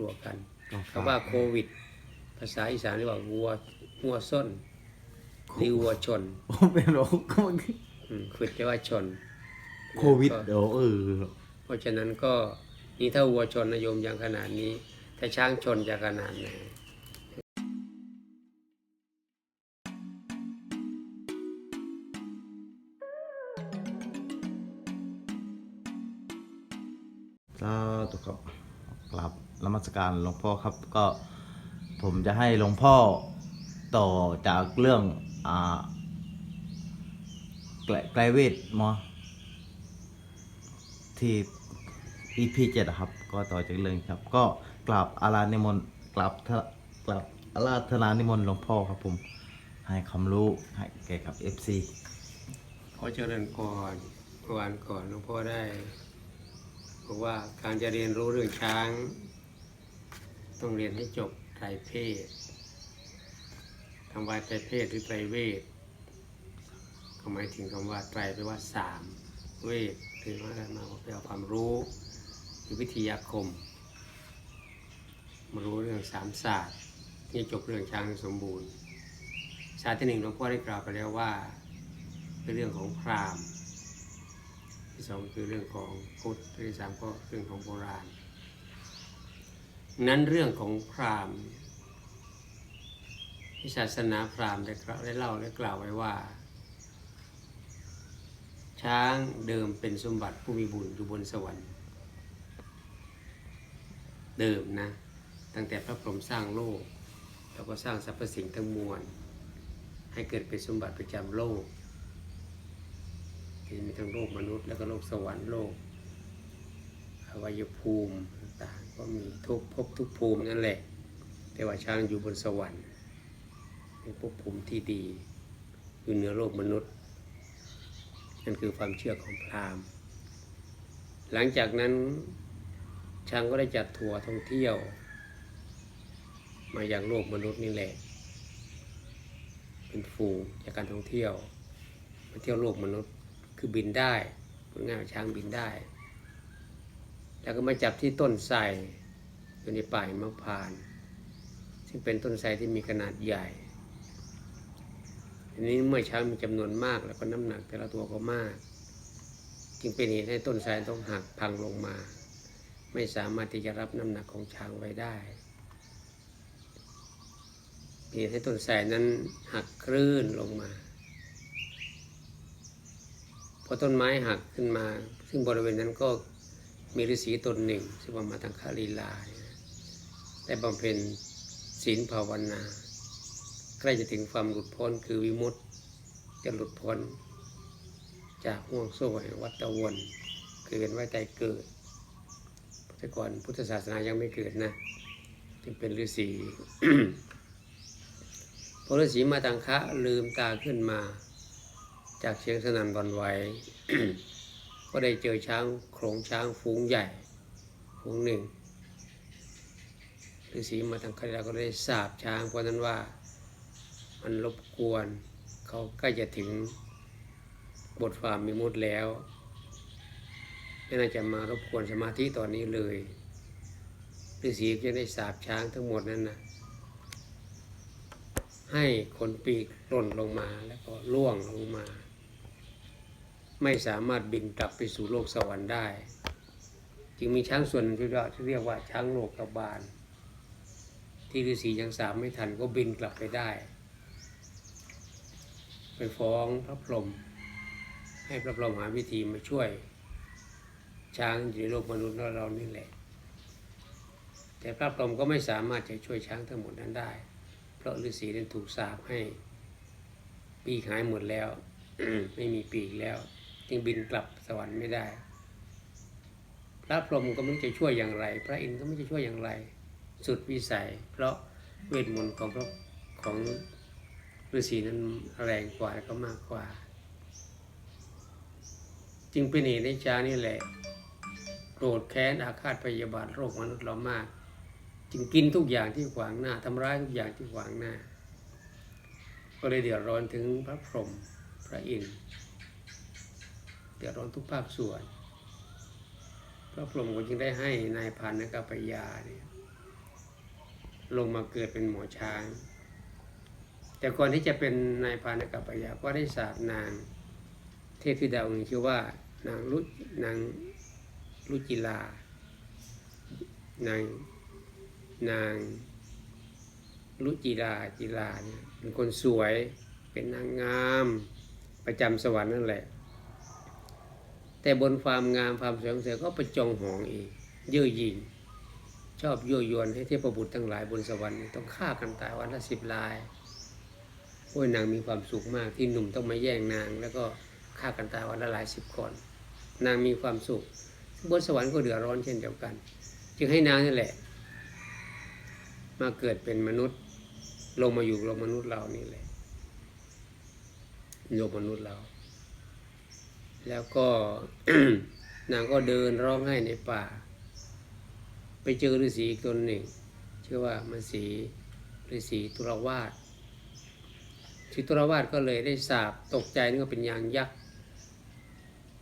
กลัวกันต้องคำว่าโควิด ภาษาอีสานเรียกว่าวัววัวส้นหรือวัวชนผมเป็นโรคก็มันอืมคือจะว่าชน โควิดก็เดี๋ยวเออเพราะฉะนั้นก็นี่ถ้าวัวชนนโยมอย่างขนาดนี้ ถ้าช้างชนจะขนาดไหนสาธุครับ กราบนมัสการหลวงพ่อครับก็ผมจะให้หลวงพ่อต่อจากเรื่องอ่าไกลไกลเวทมอที่ EP เจ็ดครับ ก็ต่อจากเรื่องครับ ก็กราบอารานิมนต์กราบทกราบอาราธนานิมนต์หลวงพ่อครับผมให้ความรู้ให้แก่กับ FC ขอเจริญพรเมื่อวานก่อนหลวงพ่อได้ บอกว่าการจะเรียนรู้เรื่องช้าง ต้องเรียนให้จบไตรเพศคำว่าไตรเพศหรือไตรเวทก็หมายถึงคำว่าไตรแปลว่าสามเวทคือว่าอะไรมาแปลว่าความรู้หรือวิทยาคม มารู้เรื่องสามศาสตร์นี่จบเรื่องช้างสมบูรณ์ศาสตร์ที่หนึ่งหลวงพ่อได้กล่าวไปแล้วว่าเป็นเรื่องของพราหมณ์ สองคือเรื่องของพุทธที่สามก็เรื่องของโบราณ นั้นเรื่องของพราหมณ์ที่ศาสนาพราหมณ์ได้กล่าวได้เล่าและกล่าวไว้ว่า ช้างเดิมเป็นสมบัติผู้มีบุญอยู่บนสวรรค์ เดิมนะ ตั้งแต่พระพรหมสร้างโลก แล้วก็สร้างสรรพสิ่งทั้งมวล ให้เกิดเป็นสมบัติประจำโลก มีทั้งโลกมนุษย์ แล้วก็โลกสวรรค์โลกอวัยภูมิต่างก็มีทุกภพทุกภูมินั่นแหละ แต่ว่าช้างอยู่บนสวรรค์เป็นภพภูมิที่ดีอยู่เหนือโลกมนุษย์นั่นคือความเชื่อของพราหมณ์ หลังจากนั้นช้างก็ได้จัดทัวร์ท่องเที่ยว มาอย่างโลกมนุษย์นี่แหละ เป็นฝูงจากการท่องเที่ยวมาเที่ยวโลกมนุษย์ คือบินได้พูดง่ายช้างบินได้ แล้วก็มาจับที่ต้นไทรอยู่ในป่ายมะพร้านซึ่งเป็นต้นไทรที่มีขนาดใหญ่ทีนี้เมื่อช้างมีจำนวนมากแล้วก็น้ำหนักแต่ละตัวก็มาก จึงเป็นเหตุให้ต้นไทรต้องหักพังลงมา ไม่สามารถที่จะรับน้ำหนักของช้างไว้ได้เหตุให้ต้นไทรนั้นหักคลื่นลงมา อต้นไม้หักขึ้นมา ซึ่งบริเวณนั้นก็มีฤาษีตนหนึ่งซึ่งว่ามาทางคาลีลาได้บำเพ็ญศีลภาวนา ใกล้จะถึงความหลุดพ้นคือวิมุตติจะหลุดพ้น จากห่วงโซ่แห่งวัฏวนคือเป็นไว้ใจเกิดแต่ก่อนพุทธศาสนายังไม่เกิดนะจึงเป็นฤาษีพอฤาษีมาตังคะลืมตาขึ้นมา จากเสียงสนั่นวันไหวก็ได้เจอช้างโขลงช้างฝูงใหญ่ฝูงหนึ่งฤาษีมาตังคะแล้วก็ได้สาบช้างเพราะนั้นว่ามันรบกวนเขาใกล้จะถึงบทความมีมุดแล้วไม่น่าจะมารบกวนสมาธิตอนนี้เลยฤาษีก็จะได้สาบช้างทั้งหมดนั้นนะให้คนปีกหล่นลงมาแล้วก็ล่วงลงมา ไม่สามารถบินกลับไปสู่โลกสวรรค์ได้ จึงมีช้างส่วนหนึ่งที่เรียกที่เรียกว่าช้างโลกบาล ที่ฤาษียังสามไม่ทันก็บินกลับไปได้ ไปฟ้องพระพรหมให้พระพรหมหาวิธีมาช่วย ช้างอยู่ในโลกมนุษย์เรานี่แหละ แต่พระพรหมก็ไม่สามารถจะช่วยช้างทั้งหมดนั้นได้ เพราะฤาษีนั้นถูกสาปให้ปีกหายหมดแล้ว ไม่มีปีกแล้ว จึงบินกลับสวรรค์ไม่ได้ พระพรหมก็ไม่รู้จะช่วยอย่างไร พระอินทร์ก็ไม่จะช่วยอย่างไร สุดวิสัย เพราะเวทมนต์ของพระของฤาษีนั้นแรงกว่าก็มากกว่า จึงเป็นเหตุให้ช้านี่แหละโกรธแค้นอาฆาตพยาบาทโรคมนุษย์เรามาก จึงกินทุกอย่างที่ขวางหน้าทำร้ายทุกอย่างที่ขวางหน้า ก็เลยเดือดร้อนถึงพระพรหมพระอินทร์ เดือดร้อนทุกภาคส่วนพระพรหมก็จึงได้ให้นายพันนกัปปยาเนี่ยลงมาเกิดเป็นหมอช้าง แต่ก่อนที่จะเป็นนายพานกัปปยาก็ได้สาบนางเทพธิดาองค์ชื่อว่านางรุนางรุจิลานางนางรุจิลาจิลาเนี่ยเป็นคนสวยเป็นนางงามประจำสวรรค์นั่นแหละ แต่บนความงามความสวยของเธอก็ประจองหองเองเย่อหยิ่งชอบยั่วยวนให้เทพบุตรทั้งหลายบนสวรรค์ต้องฆ่ากันตายวันละสิบลายโอ้ยนางมีความสุขมากที่หนุ่มต้องมาแย่งนาง แล้วก็ฆ่ากันตายวันละหลายสิบคนนางมีความสุขบนสวรรค์ก็เดือดร้อนเช่นเดียวกัน จึงให้นางนี่แหละ มาเกิดเป็นมนุษย์ ลงมาอยู่โลกมนุษย์เรานี่แหละโลกมนุษย์เรา แล้วก็นางก็เดินร้องไห้ในป่า ไปเจอฤาษีอีกตนหนึ่ง ชื่อว่ามันสีฤาษีตุรวาสที่ตุรวาสก็เลยได้สาบตกใจนึกว่าเป็นยางยักษ์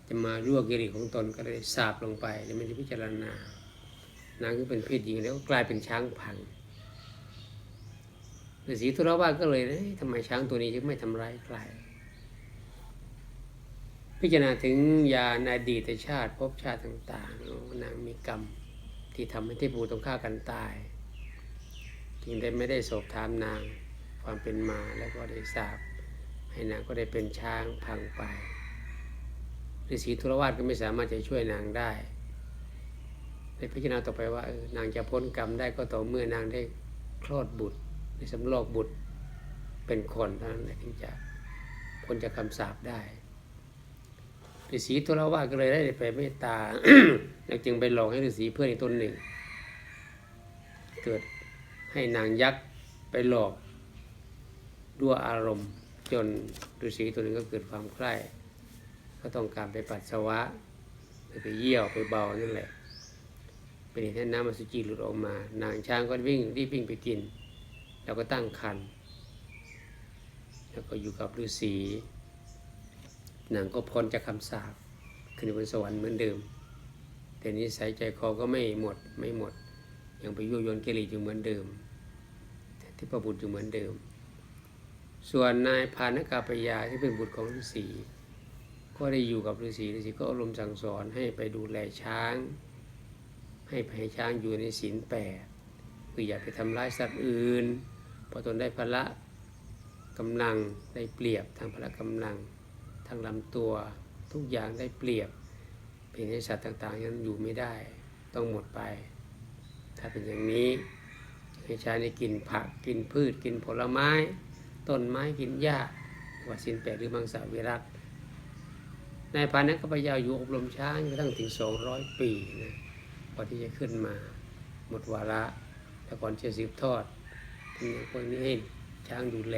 จะมารั่วกิริของตนก็เลยสาบลงไปแล้วไม่ได้พิจารณา นางก็เป็นเพศหญิงแล้วก็กลายเป็นช้างพังฤาษีตุรวาสก็เลยเอ๊ะทำไมช้างตัวนี้ถึงไม่ทำร้ายใคร พิจารณาถึงยาในอดีตชาติภพชาติต่างๆนางมีกรรมที่ทำให้เทพบุตรต้องฆ่ากันตายจึงได้ไม่ได้สอบถามนางความเป็นมาแล้วก็ได้ทราบ ให้นางก็ได้เป็นช้างพังไปฤาษีธุรวาสก็ไม่สามารถจะช่วยนางได้ได้พิจารณาต่อไปว่าเออนางจะพ้นกรรมได้ก็ต่อเมื่อนางได้คลอดบุตรได้สำโรกบุตรเป็นคนเท่านั้นถึงจะพ้นจากคำสาปได้ ฤาษีธุรว่าก็เลยได้ไปเมตตาแล้วจึงไปหลอกให้ฤาษีเพื่อนอีกตนหนึ่ง เกิดให้นางยักษ์ไปหลอกด้วยอารมณ์ จนฤาษีตัวนึงก็เกิดความใคร่ก็ต้องการไปปัสสาวะ ไปเยี่ยวไปเบานั่นแหละเป็นเหตุให้น้ำมัสุจิหลุดออกมา นางช้างก็วิ่งรีบวิ่งไปกิน แล้วก็ตั้งครรภ์แล้วก็อยู่กับฤาษี นางก็พ้นจากคำสาปขึ้นบนสวรรค์เหมือนเดิม แต่นิสัยใจคอก็ไม่หมดไม่หมด ยังไปยั่วยวนกิเลสอยู่เหมือนเดิมที่ประบุตรอยู่เหมือนเดิม ส่วนนายพานกาปยาที่เป็นบุตรของฤาษีก็ได้อยู่กับฤาษีฤาษีก็อารมณ์สั่งสอนให้ไปดูแลช้าง ให้ให้ช้างอยู่ในศีลแปดคืออย่าไปทำร้ายสัตว์อื่นเพราะตนได้พละกำลังได้เปรียบทางพละกำลัง ทางลำตัวทุกอย่างได้เปรียบ เป็นให้สัตว์ต่างๆยังอยู่ไม่ได้ ต้องหมดไป ถ้าเป็นอย่างนี้ให้ช้ในกินผักกินพืชกินผลไม้ ต้นไม้กินหญ้าว่าสินแปดหรือมังสวิรัตนายพานักก็พยายามอยู่อบรมช้างกระทั่งถึงสองร้อยปีนะพอที่จะขึ้นมาหมดวาระแต่ก่อนจะสืบทอดทีนี้คนนี้ให้ช้างดูแล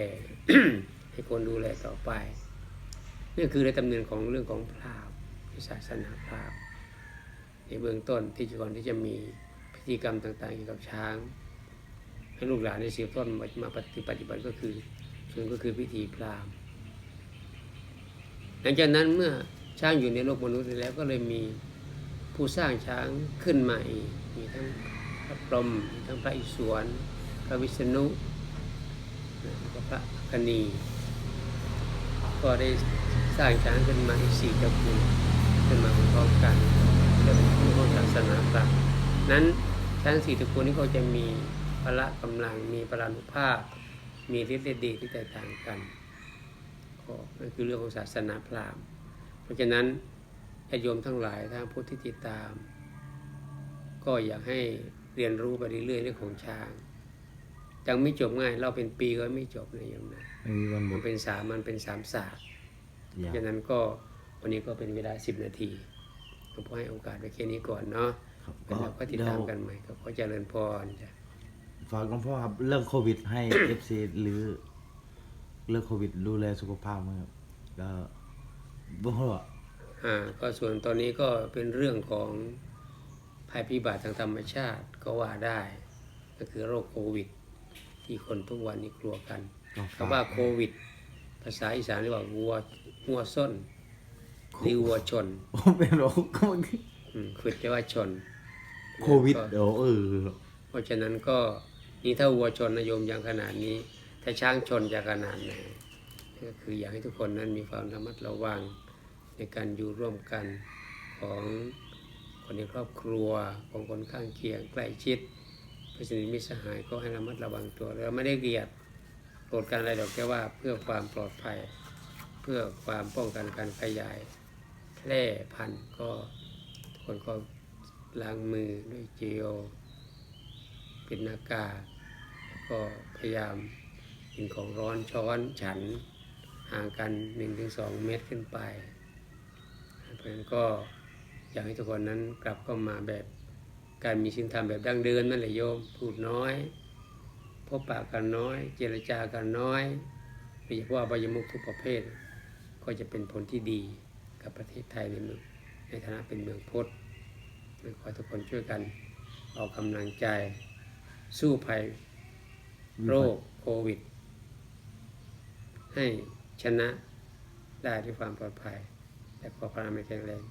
ให้คนดูแลต่อไป นี่คือในตำเนินของเรื่องของพราหมณ์ศาสนาพราหมณ์ในเบื้องต้นที่ก่อนที่จะมีพิธีกรรมต่างๆเกี่ยวกับช้าง ให้ลูกหลานได้สืบทอดมามาปฏิปฏิบัติก็คือส่วนก็คือพิธีพราหมณ์หลังจากนั้นเมื่อช้างอยู่ในโลกมนุษย์แล้วก็เลยมีผู้สร้างช้างขึ้นมาอีกมีทั้งพระพรหมมีทั้งพระอิศวรพระวิษณุแล้วก็พระคณีก็ได้ สร้างช้างขึ้นมาอีกสี่ตระกูลขึ้นมาพร้อมๆกันเรื่องของศาสนาพราหมณ์นั้นช้างสี่ตระกูลนี้ก็จะมีพละกำลังมีพลานุภาพ มีฤทธิ์เดชเดชที่แตกต่างกันก็นั่นคือเรื่องของศาสนาพราหมณ์ เพราะฉะนั้นญาติโยมทั้งหลายทางพุทธที่ติดตาม ก็อยากให้เรียนรู้ไปเรื่อยๆเรื่องของช้างยังไม่จบง่าย เราเป็นปีก็ไม่จบนะโยมนะไม่มีวันหมมัดนเป็นสามมันเป็นสามศาสตร์ ยาวฉะนั้นก็วันนี้ก็เป็นเวลาสิบนาทีหลวงพ่อให้โอกาสไปแค่นี้ก่อนเนาะครับแล้วเราก็ติดตามกันใหม่ก็ขอเจริญพรจ้ะฝากหลวงพ่อครับเรื่องโควิดให้ FC หรือเรื่องโควิดดูแลสุขภาพมั้งครับแล้วบ่ฮู้ว่าอ่าก็ส่วนตอนนี้ก็เป็นเรื่องของภัยพิบัติทางธรรมชาติก็ว่าได้ ก็คือโรคโควิด ที่คนทุกวันนี้กลัวกันก็ฝกคำว่าโควิด ภาษาอีสานเรียกว่าวัว งัวส้นหรือวัวชนผมเป็นโรคก็มันอืมคือจะว่าชนโควิดก็เดี๋ยวเออ เพราะฉะนั้นก็นี่ถ้าวัวชนนโยมอย่างขนาดนี้ ถ้าช้างชนจะขนาดไหนก็คืออยากให้ทุกคนนั้นมีความระมัดระวังในการอยู่ร่วมกันของคนในครอบครัวของคนข้างเคียงใกล้ชิดเพื่อนสนิทมิตรสหายก็ให้ระมัดระวังตัวเราไม่ได้เกลียดโกรธกันอะไรดอกแค่ว่าเพื่อความปลอดภัยเพื่อความป้องกันการขยายแพร่พันธุ์ก็ทุกคนก็ล้างมือด้วยเจลเป็นหน้ากากแล้วก็พยายามกินของร้อนช้อนฉันห่างกัน 1-2 เมตรขึ้นไป เพราะฉะนั้นก็อยากให้ทุกคนนั้นกลับเข้ามาแบบการมีศีลธรรมแบบดั้งเดิมนั่นแหละโยมพูดน้อย พบปะกันน้อย เจรจากันน้อยโดยเฉพาะอบายมุขทุกประเภท ก็จะเป็นผลที่ดีกับประเทศไทยในเมืองในฐานะเป็นเมืองพุทธขอทุกคนช่วยกันออกกำลังใจสู้ภัยโรคโควิด ให้ชนะได้ด้วยความปลอดภัย และขอพระนามัยแข็งแรง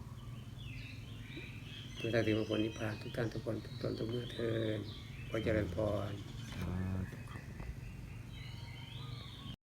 ทุกท่านถึงมงคลนิพพานทุกท่านทุกคนทุกตนทุกเมื่อเทินขอเจริญพร